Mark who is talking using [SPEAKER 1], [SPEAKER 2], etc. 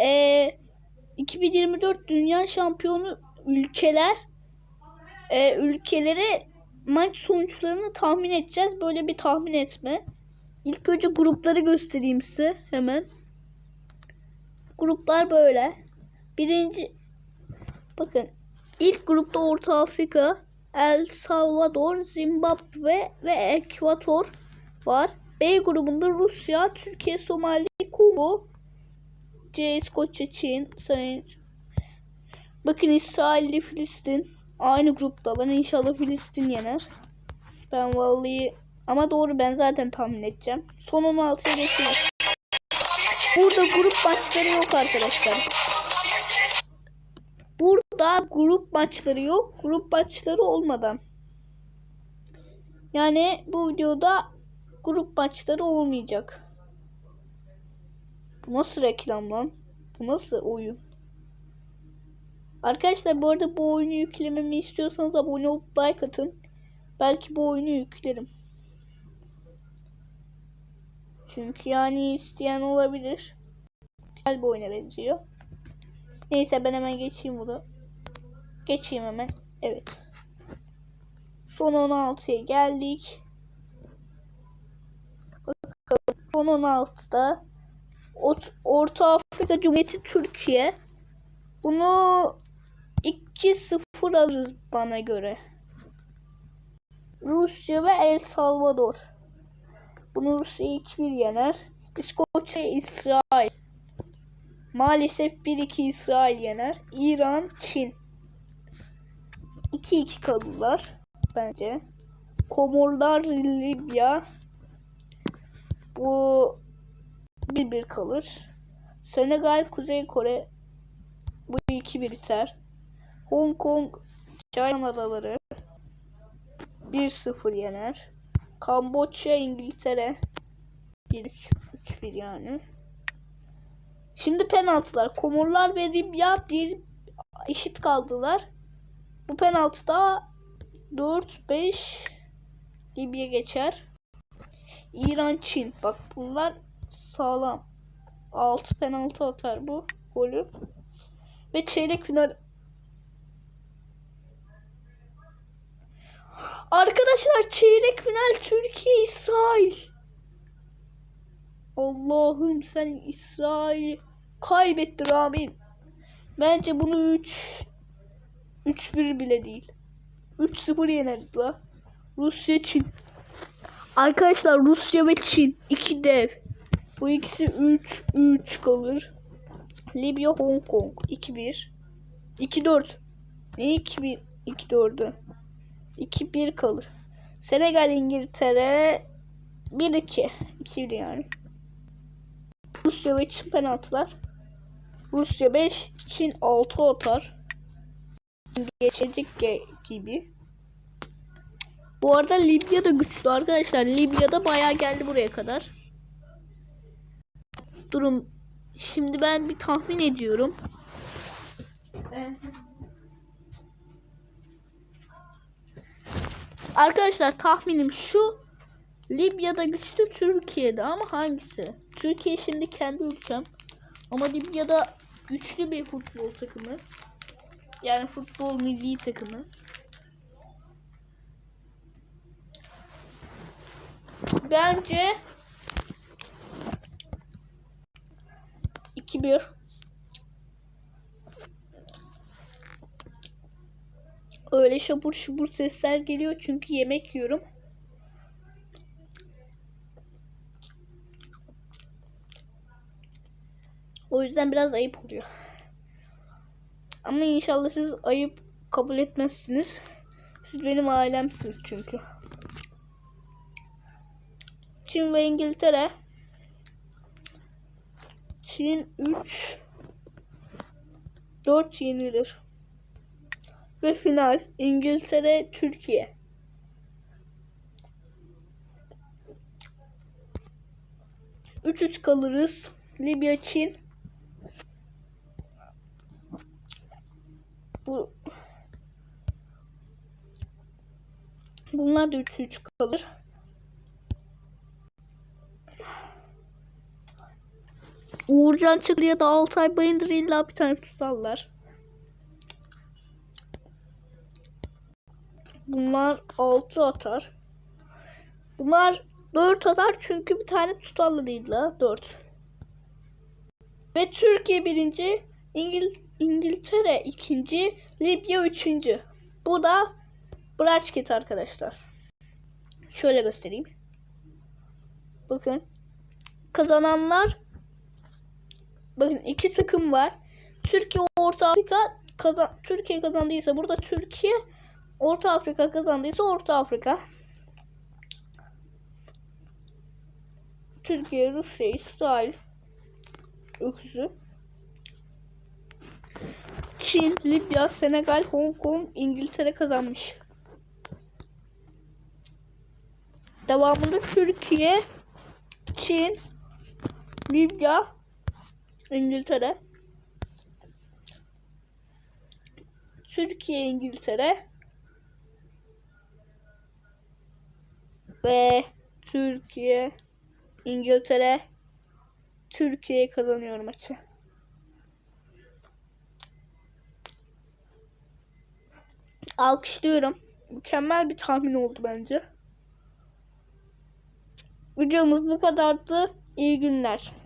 [SPEAKER 1] e, 2024 Dünya Şampiyonu ülkeler e, ülkelere maç sonuçlarını tahmin edeceğiz. Böyle bir tahmin etme. İlk önce grupları göstereyim size hemen. Gruplar böyle. Birinci bakın ilk grupta Orta Afrika, El Salvador, Zimbabwe ve Ekvator var. B grubunda Rusya, Türkiye, Somali, Kongo, C, İskoçya, Çin, Sayın. Bakın İsrail ile Filistin aynı gruptalar. İnşallah Filistin yener. Ben vallahi ama doğru ben zaten tahmin edeceğim. Son 16'ya geçelim. Burada grup maçları yok arkadaşlar. Burada grup maçları yok. Grup maçları olmadan. Yani bu videoda grup maçları olmayacak. Bu nasıl reklam lan? Bu nasıl oyun? Arkadaşlar bu arada bu oyunu yüklememi istiyorsanız abone olup like atın. Belki bu oyunu yüklerim. Çünkü yani isteyen olabilir. Güzel bir oyuna benziyor. Neyse ben hemen geçeyim bunu. Geçeyim hemen. Evet. Son 16'ya geldik. Bakalım son 16'da Orta Afrika Cumhuriyeti Türkiye. Bunu 2-0 alırız bana göre. Rusya ve El Salvador. Bunu Rusya 2-1 yener. İskoçya, İsrail. Maalesef 1-2 İsrail yener. İran, Çin. 2-2 kalırlar bence. Komorlar, Libya. Bu 1-1 kalır. Senegal, Kuzey Kore. Bu 2-1 biter. Hong Kong, Cayman Adaları. 1-0 yener. Kamboçya, İngiltere 1-3 3-1 yani. Şimdi penaltılar. Komorlar ve Libya bir eşit kaldılar. Bu penaltıda 4-5 Libya geçer. İran, Çin. Bak bunlar sağlam. 6 penaltı atar bu golü. Ve çeyrek final Arkadaşlar çeyrek final Türkiye İsrail. Allah'ım sen İsrail kaybetti Ramin. Bence bunu 3 3-1 bile değil. 3-0 yeneriz la. Rusya Çin. Arkadaşlar Rusya ve Çin iki dev. Bu ikisi 3 3 kalır. Libya Hong Kong 2-1. 2-4. Ne 2-1 2-4'ü? 2-1 kalır. Senegal İngiltere 1-2. 2 yani. Rusya ve Çin penaltılar. Rusya 5, Çin 6 atar. Geçecek gibi. Bu arada Libya da güçlü arkadaşlar. Libya da bayağı geldi buraya kadar. Durum. Şimdi ben bir tahmin ediyorum. Arkadaşlar tahminim şu. Libya'da güçlü Türkiye'de ama hangisi? Türkiye şimdi kendi ülkem. Ama Libya'da güçlü bir futbol takımı. Yani futbol milli takımı. Bence 2-1 Öyle şapur şupur sesler geliyor çünkü yemek yiyorum. O yüzden biraz ayıp oluyor. Ama inşallah siz ayıp kabul etmezsiniz. Siz benim ailemsiniz çünkü. Çin ve İngiltere. Çin 3 4 yenilir. Ve final İngiltere Türkiye. Üç üç kalırız. Libya Çin. Bu Bunlar da 3-3 kalır. Uğurcan Çakır ya da Altay Bayındır illa bir tane tutarlar. Bunlar 6 atar. Bunlar 4 atar çünkü bir tane tutarlar illa 4. Ve Türkiye birinci, İngil İngiltere ikinci, Libya üçüncü. Bu da bracket arkadaşlar. Şöyle göstereyim. Bakın. Kazananlar bakın iki takım var. Türkiye Orta Afrika kazan Türkiye kazandıysa burada Türkiye Orta Afrika kazandıysa Orta Afrika. Türkiye, Rusya, İsrail öküzü. Çin, Libya, Senegal, Hong Kong, İngiltere kazanmış. Devamında Türkiye, Çin, Libya, İngiltere. Türkiye, İngiltere ve Türkiye, İngiltere, Türkiye kazanıyor maçı. Alkışlıyorum. Mükemmel bir tahmin oldu bence. Videomuz bu kadardı. İyi günler.